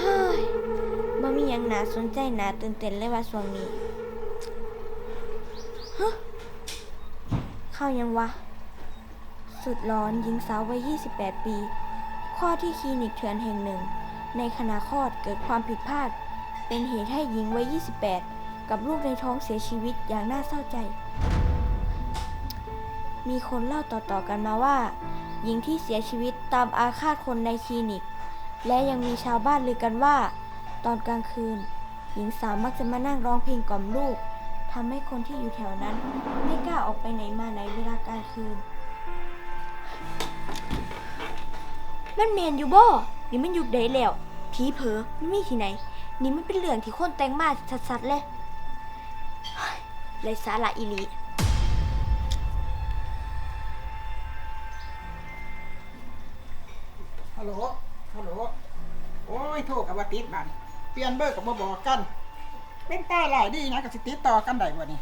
เฮ้ยบ่มีหยังน่าสนใจน่าตื่นเต้นเลยว่าช่วงนี้ฮะเข้ายังวะ สุดร้อนหญิงสาววัย 28 ปีข้อดที่คลินิกเถื่อนแห่งหนึ่ง ในขณะคลอดเกิดความผิดพลาด เป็นเหตุให้หญิงวัย 28 กับลูกในท้องเสียชีวิตอย่างน่าเศร้าใจ มีคนเล่าต่อๆกันมาว่า หญิงที่เสียชีวิตตามอาฆาตคนในคลินิก และยังมีชาวบ้านลือกันว่า ตอนกลางคืน หญิงสาวมักจะมานั่งร้องเพลงกล่อมลูกทำให้คนที่อยู่แถวนั้น ไม่กล้าออกไปไหนมาไหนเวลากลางคืน มันเมนอยู่บ่นี่มันยุคใดแล้วผีเผลอมันมีที่ไหน นี่มันเป็นเรื่องที่คนแต่งมาชัดๆเลยเฮ้ยไรสาระอีหลี ลโหลฮัลโหลโอ้ยโทรกับว่าติดบันเปลี่ยนเบอร์กับบ่บอกกัน เป็นตาหลายดีนะกับสิติดต่อกันได้บ่นี่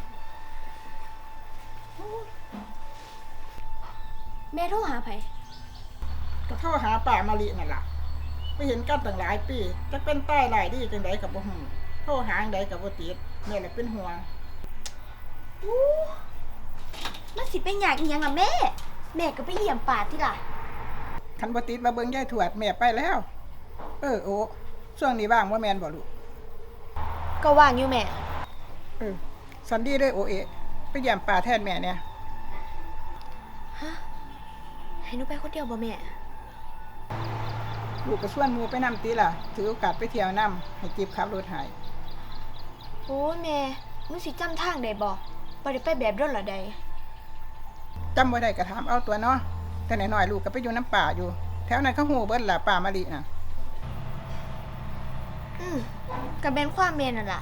แม่โทรหาไผก็โทรหาป้ามาลินั่นล่ะไปเห็นกันตั้งหลายปีจะเป็นตาหลายดีจังไดกับบ่ฮู้โทรหาจั่งใดกับบ่ติดแม่แหละเป็นห่วงอู้มันสิเป็นอย่างอีหยังล่ะแม่ แม่ก็ไปเยี่ยมป่าที่ล่ะ คันบ่ติดมาเบิ่งยายถวดแม่ไปแล้ว เออโอ้ช่วงนี้ว่างบ่แม่นบ่ลูกก็ว่างอยู่แม่ เออสันดีเด้อโอเอะไปเยี่ยมป้าแทนแม่เนี่ยให้หนูไปคนเดียวบ่แม่ ลูกก็ชวนหมู่ไปนำติล่ะ ถือโอกาสไปเที่ยวนํให้จิบขับรถให้โอ้ยแม่หนูสิจำทางได้บ่บ่ได้ไปแบบรถละใดจำบ่ได้ก็ถามเอาตัวเนาะ แต่น้อยๆลูกก็ไปอยู่น้ำป่าอยู่ แถวนั้นเขาหูเบิ้ลล่ะป่ามะลิน่ะ อืมก็เป็นความแม่นั่นล่ะ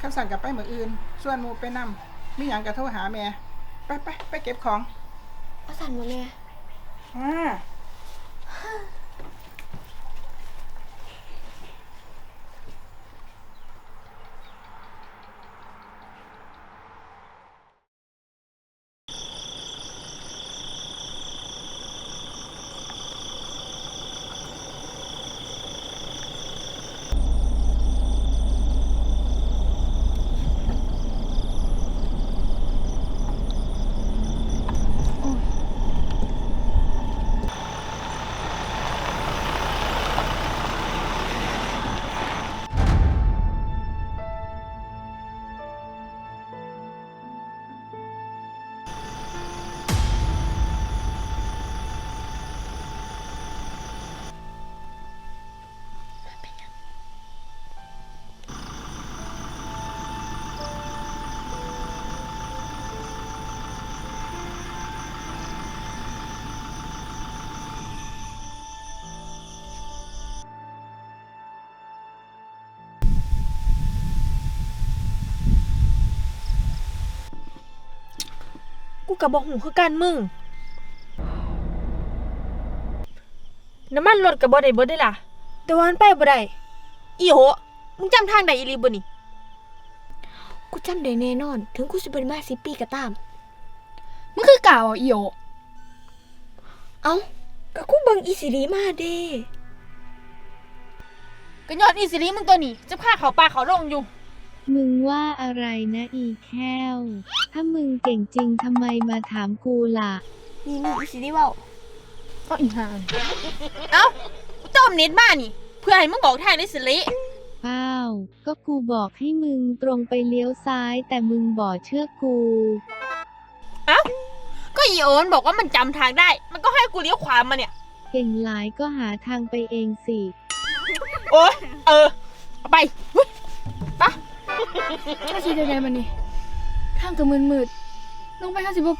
คำสั่งกลับไปมืออื่น ส่วนหมูไปนำมีหยังก็โทรหาแม่ ไปไปไปเก็บของว่าสั่นบ่แม่อ่า กูกับบอกหูคือกันมึง น้ำมันรถกับบ่ได้เบิดได้ล่ะ แต่ว่ามันไปบ่ได้อีโหมึงจำทางได้อีหลีบ่นี่กูจำได้แน่นอน ถึงกูสิเป็นมา10ปีก็ตาม มันคือกล่าวอะอีโอเอ้าก็กูเบิ่งอีสิริมาเด้ก็ยอดอีสิลีมึงตัวนี้จะพาเขาปลาเขาลงอยู่ มึงว่าอะไรนะอีแค้ว ถ้ามึงเก่งจริงทำไมมาถามกูล่ะ นี่นี่อีสิริเว้าก็อีห่าเอ้ากูต้มเน็ตมานี่ เพื่อให้มึงบอกทางได้สิลิเป้าก็กูบอกให้มึงตรงไปเลี้ยวซ้ายแต่มึงบ่เชื่อกูก็อีโอนบอกว่ามันจำทางได้ มันก็ให้กูเลี้ยวขวามาเนี่ย เก่งหลายก็หาทางไปเองสิ โอ้ยเออเอาไป เฮ้ยถ้าชีได้มันนี่ทางก็มืดมืดๆลงไปห้าสิบปุ๊บ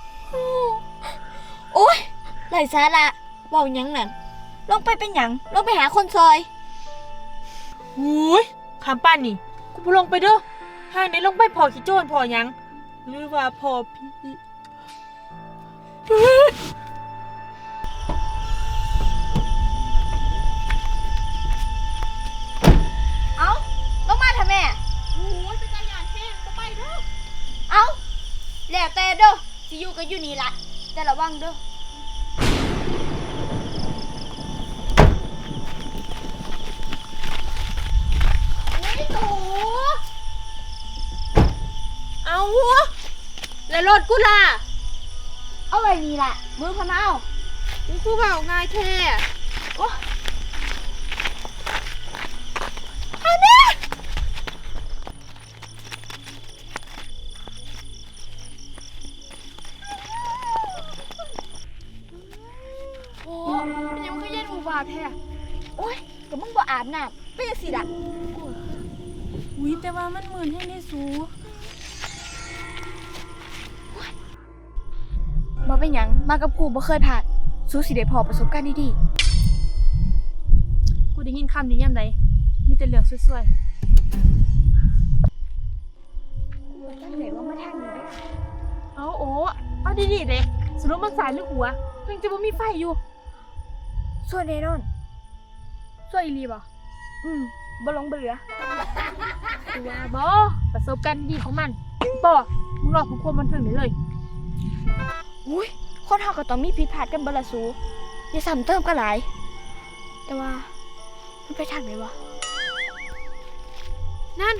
โอ้ยไร้สาระเว้าหยังนั่นลงไปเป็นหยังลงไปหาคนซอยอุ้ยขามป้านนี่ กูบ่ลงไปเด้อห้างไหนลงไปพอขี้โจรพอหยัง หรือว่าพอพี่ อยู่นี่ละแต่ระวังเด้อเอาแล้วรถกูล่ะ เอาไว้นี่แหละมือพะเนามึคือเบาง่ายแค่ แต่ว่ามันหมื่นให้ในสูบ่เป็นหยังมากับกูบ่เคยผ่านสู้สิได้พอประสบการณ์ดีกูได้ยินคำนี้ยามใดมีแต่เรื่องสวยๆจังได๋ว่ามาทางนี้เด้อๆเอาโอ้เอาดีๆเลยสรุปมันสายหรือหัวเพิ่งจะบ่มีไฟอยู่ส่วนแน่นอนสวยอีหลีบ่อืมบ่ลงบ่เหลือ ตัวบอประสบการณ์ดีของมันบอมึงรอของความบันเทิงได้เลย อุ้ยคนเฮาก็ต้องมีผิดพลาดกันเบ่ละสูอย่าซ้ำเติมกันหลาย แต่ว่ามันไปทางไหนวะ นั่น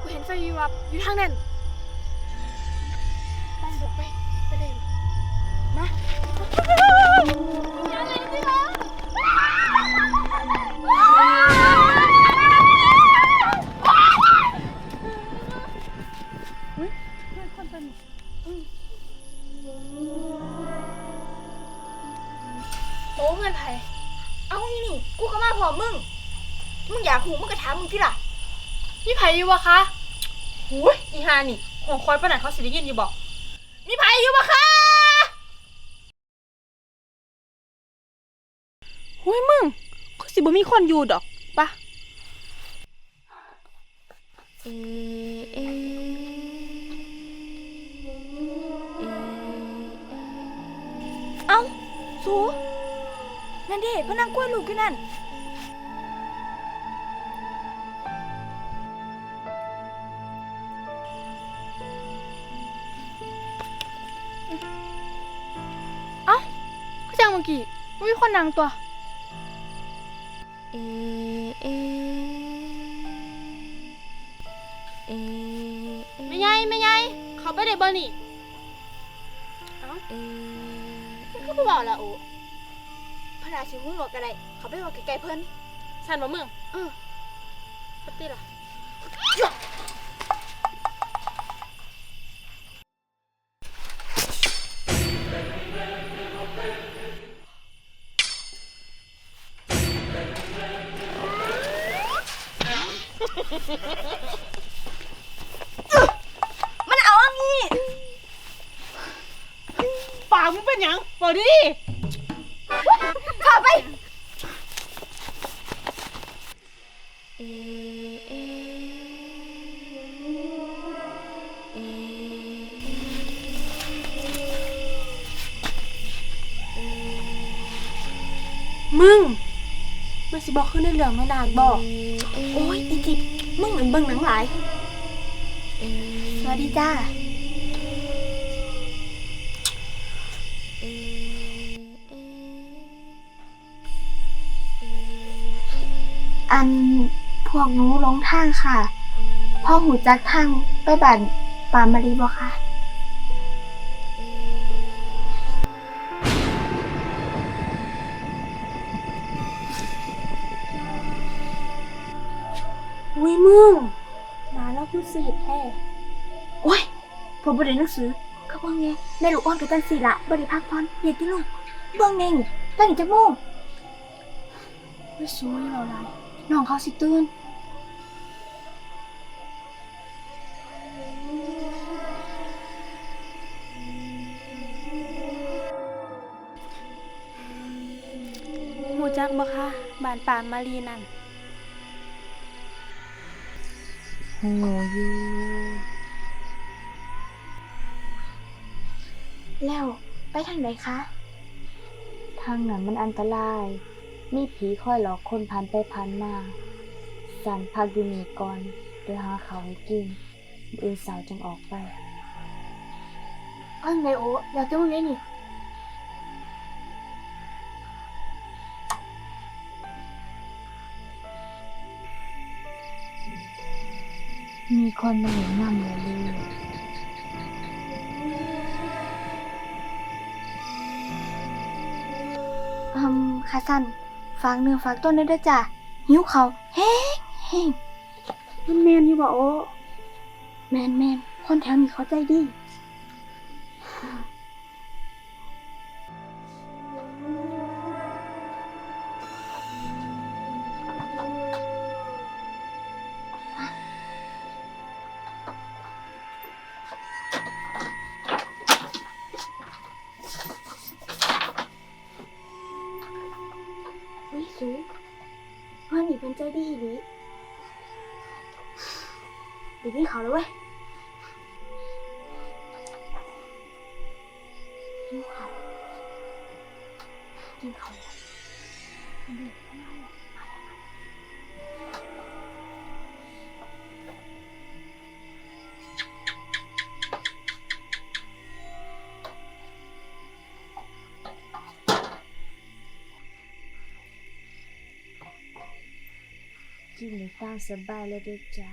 กูเห็นไฟวิววับอยู่ทางนั้นไปบุกไป ไปเลยมา พร้อมมึง มึงอยากหูมึงก็ถามมึงที่ล่ะมีไผอยู่วะคะหูยอีฮานี่หัวคอยปานนันเขาสิได้ยินอยู่บอก มีไผอยู่บ่คะหุยมึงก็สิบ่มีคนอยู่ดอกปะเอเอเอ้าสูนั่นดิพนังกล้วยลูกอยู่นั่น คนนั่งตัว เอ เอ เอไม่ไงไม่ไงเขาไปได้บ่นี่เอก็บ่บอกละโอ้พระราชินีบอกกันไดเขาไปบอกไกลๆเพิ่นสันบ่มึงเออปฏิล่ะ มันเอาอันนี้ปากมึงเป็นหยังบอกดิเข้าไปเอเอเอมึง มันสิบอกขึ้นในเรื่องไม่นานบอก โอ้ยอีจิบ มึงเหมือนเบิ่งหนังหลาย สวัสดีจ้า อันพวกหนูหลงทางค่ะ พ่อหูจักทางไปบ้านปามารีบ่ค่ะ อมึงนาแล้วคือสีแท้โอ้ยผมบ่ได้หนังสือก็บ่งไงแม่ลูกอ่อนกับจังสีละบ่ได้พักผ่อนเฮ็ดที่ลูกบิ่งเองตั้งอีกจักโมงไม่สวยเราหลายน้องเขาสิตื่นหูจักบ่คะบ้านป่ามารีนั่น อยู่ แล้วไปทางไหนคะ ทางนั้นมันอันตราย มีผีคอยหลอกคนผ่านไปผ่านมาสั่นพักอยู่นี่ก่อน เดี๋ยวหาเขาวให้กินมื้ออื่นสาวจังออกไปเอาไงโอ้อยากจะมึงไงนี่ มีคนมาเห็นมั่งอย่ลือืมคาสันฝากเนื้อฝากต้นได้ด้วยจ้ะหิ้วเขาวแห้งแห้งมันแมนอยู่บ่โอแมนแมนคนแถวนี้เขาใจดี กินได้ตามสบายแลยเด้อจ้า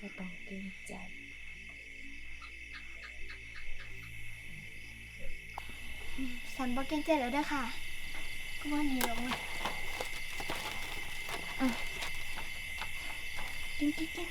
บ่ต้องเกรงใจ สันบอกเกรงใจแล้วเด้อค่ะ ก็ว่าหนีลงเว้ยอะกินกินกิน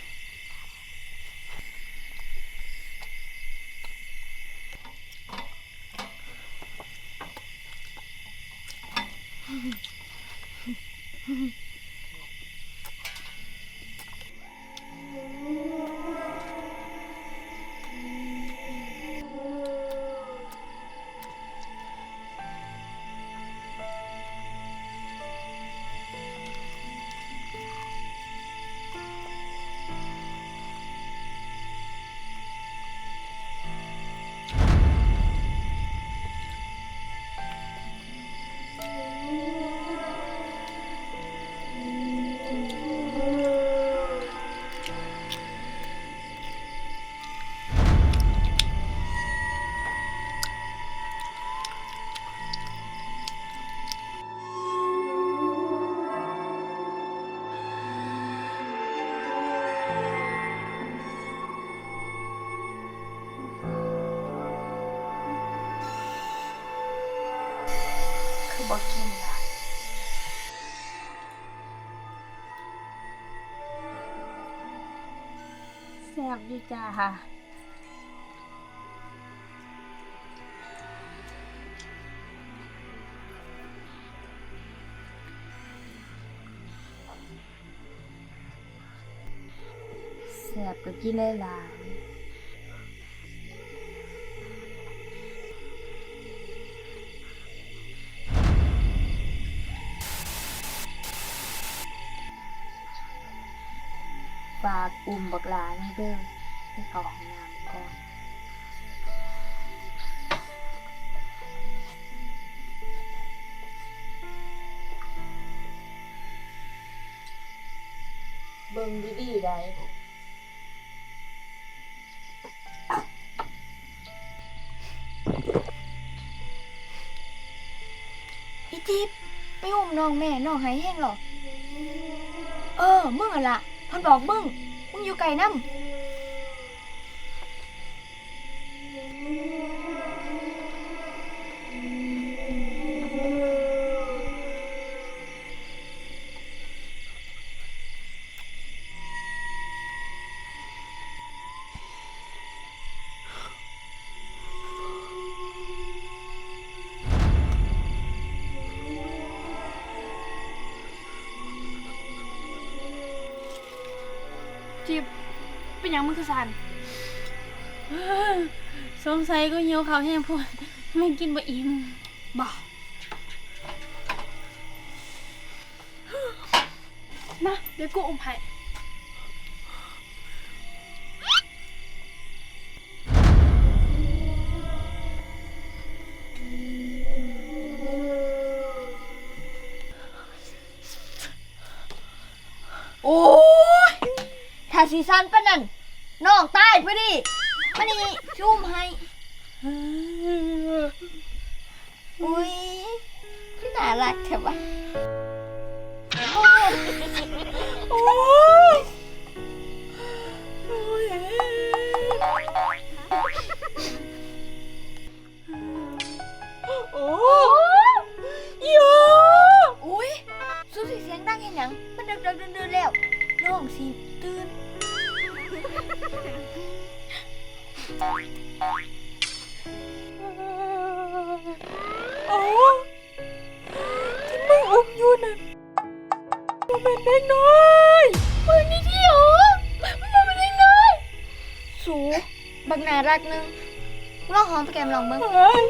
คือบอกกินล่ะแซ่บอยู่จ้าค่ะแซ่บก็กินหลาย อุ่มบักหลาให้เด้อไปเข้าห้องน้ำก่อนเบิ่งดีๆได้อีทิพย์ไปอุ้มน้องแม่น้องหายแห้งหรอ เออ มึงอะล่ะเพันบอกมึงมึง อยู่ไก่น้ำ จิบเป็นหยังมึงคือสันสงสัยก็หิวข้าวแห้งพวกไม่กินบ่อิ่มบ่มาเดี๋ยวกูอุ้มให้ สีสันปะนั่นน้องตายพอดีมานี่ชุ่มให้อุ้ยพี่น่ารักแถวะ ก้มลองเบิ่งเฮ้ย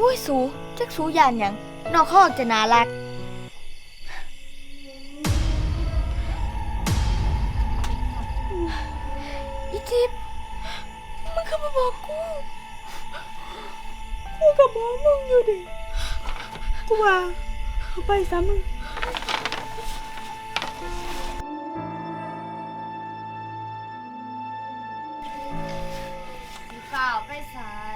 อุ้ยสูจักสูยานหยังน้องเขาออกจะน่ารัก อีจิบมึงเข้ามาบอกกู กูกับหมอมึงอยู่ดิ กูว่าเอาไปซะมึง เ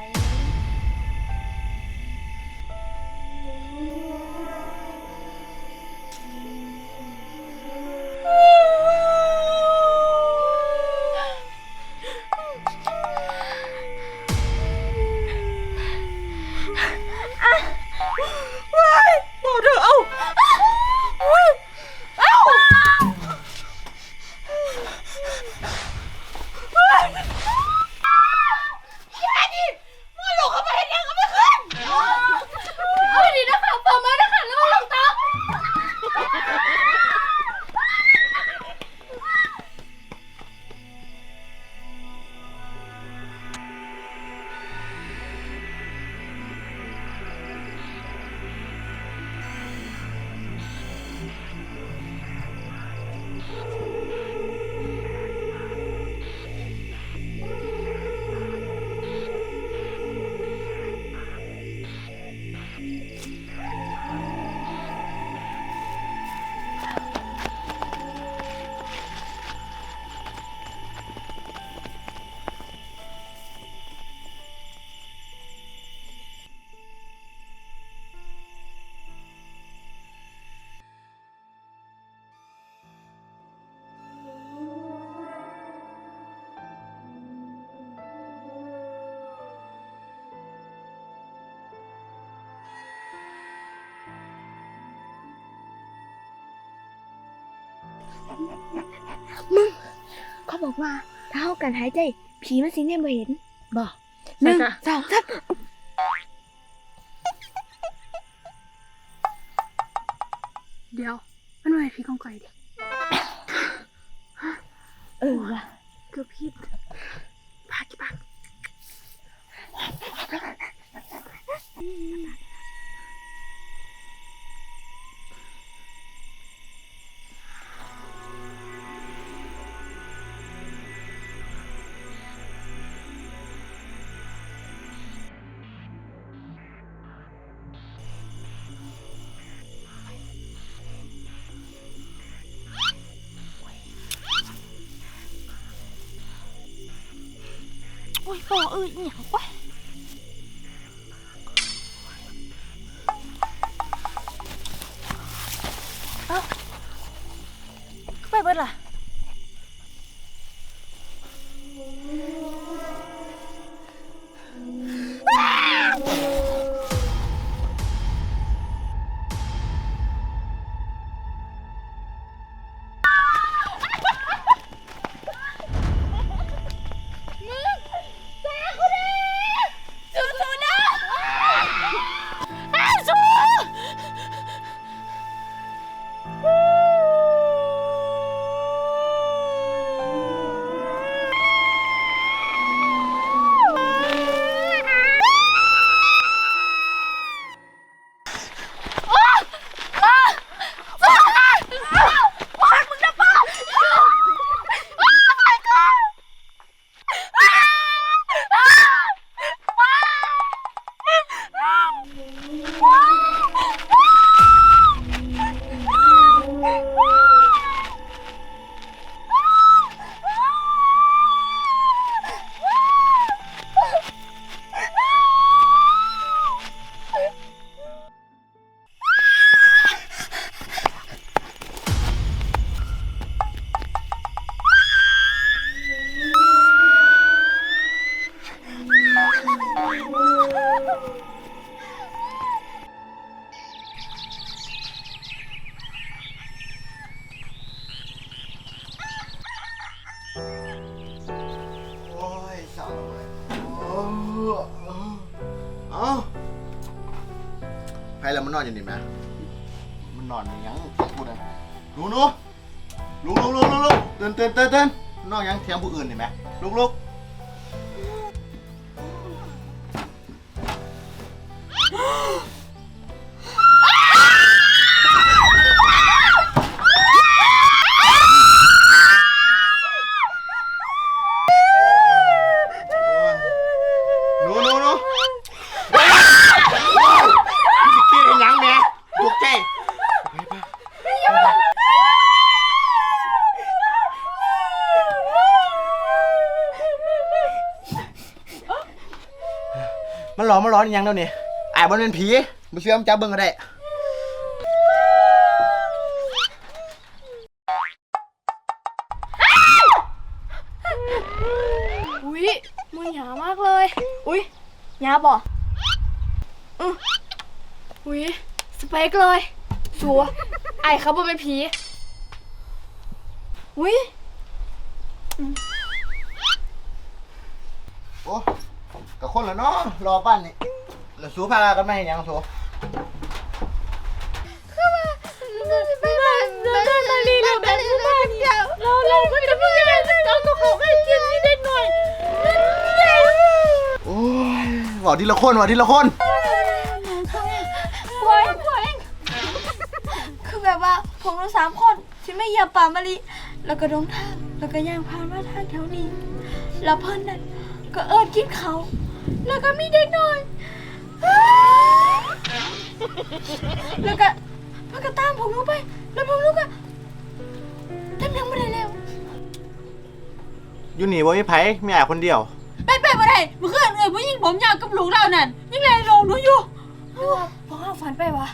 เขาบอกว่า ถ้าเฮากันหายใจ ผีมันสิแน่บ่เห็นบ่หนึ่งสองสามเดี๋ยว มันไม่พี่กองไก่ดิเออว่ะเกือบผิด โอ้ยพ่อ อนมันร้อนอีหยังแล้วนี่ไอ้ายบนเป็นผีมาเชื่อมจับเบิ่งก็ได้อุ๊ยมึงหยามากเลย อุ๊ยหยาบ่อืออุ๊ยสเปกเลย สัวไอ้เขาบ่เป็นผีอุ๊ย โอ้ กับคนละเนาะรอปั้นนี่แล้วสูพากันมาเห็นหยังสูเราเราก็จะพูดยังไงเราก็ขอให้เกียรติเด็กหน่อยโอ้ยบอกทีละคนบอกทีละคนพวยพวยคือแบบว่าผมเราสามคนที่ไม่เหยียบป่ามะลิแล้วก็ดงทางแล้วก็ย่างผ่านมาทางแถวนี้ แล้วเพิ่นนั่นก็เอิดกินเขา แล้วก็มีเด็กน้อย แล้วก็เพิ่นก็ตามผมลงไป แล้วผมลูกก็ทำยังไม่ได้แล้วอยู่นี่บ่มีไผมีไอ้ายคนเดียวไปไปบ่ได้เมื่อคืนเอ้ยผู้หญิงผมยาวกับลูกเรานั่นยังไงลงหนูอยู่หรือว่าพ่อเอาฝันไปวะ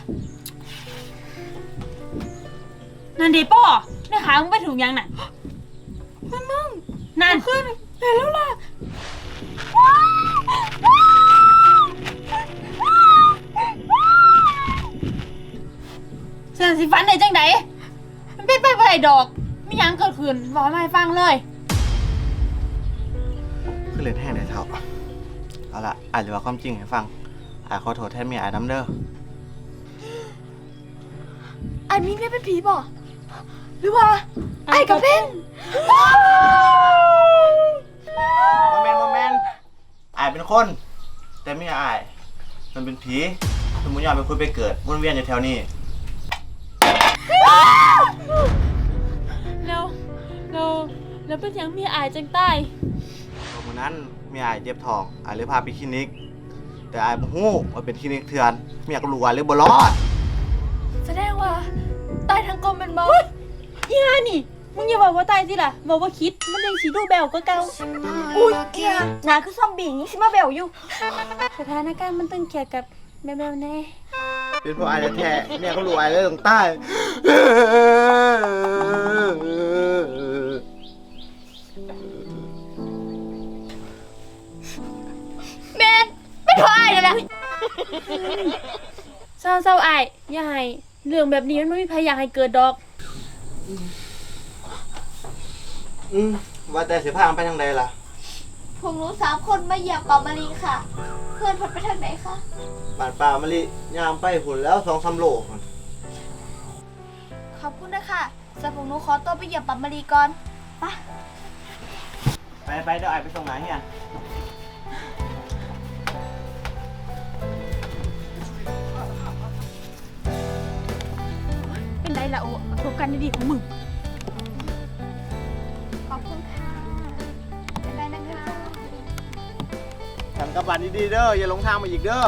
นั่นดิป้อได้ขามึงไปถูกยังน่ะมันมึงนั่นขึ้นเห็นแล้วล่ะเสีย งสิฟันได้จังไดมันเป็นไปบ่ได้ดอกมีหยังเกิดขึ้นบอกมาให้ฟังเลย คือเล่นแห้งได้เท่า เอาละอาจจะว่าความจริงให้ฟังอายขอโทษแทนเมียอายน้ำเด้อไอ้มีเมียเป็นผีบ่หรือว่าไอ้กับเพ่น คน แต่เมียอาย มันเป็นผีสมมุติอยากไปคุยไปเกิดวนเวียนอยู่แถวนี้แล้วแล้วแล้วเป็นหยังมีอายจังใต้ตอนนั้นเมียอายเจ็บท้องอายเลยพาไปคลินิก แต่อายบ่ฮู้ว่าเป็นคลินิกเถื่อนเมียก็รู้ว่าเลยบ่รอด แสดงว่าตายทั้งกลมเป็นบ่อีห่านี่ มึงอย่าบอกว่าตายสิล่ะบอกว่าคิด มันยังสีดูแบวก็เก่าอุ้ยเอียหนาคือซอมบี้นี่สิมาแบวอยู่สถานการณ์มันตึงเครียดกับแบวๆแน่เป็นเพราะอายแท้ๆเมียก็รู้อายเลยต้องตายแมนเป็นเพราะไอ้เลยนะเศร้าเศร้าๆอายอย่าให้เรื่องแบบนี้มันไม่มีใครอยากให้เกิดดอก อืมว่าแต่สิพากันไปทางใดล่ะ ผมรู้สามคนมาเหยียบป่ามะลิค่ะ เพื่อนเพัดไปทางไหนคะบ้านป่ามะลิยามไปหุ่นแล้วสองสามโลพุ่นขอบคุณนะคะสำหรับผมหนูขอตัวไปเหยียบป่ามะลิก่อน ไปไปเดี๋ยวอายไปส่งหนาเฮียนเป็นไรละโอ้โครงการดีๆของมึง ฉันกลับบ้านดีๆเด้ออย่าหลงทางมาอีกเด้อ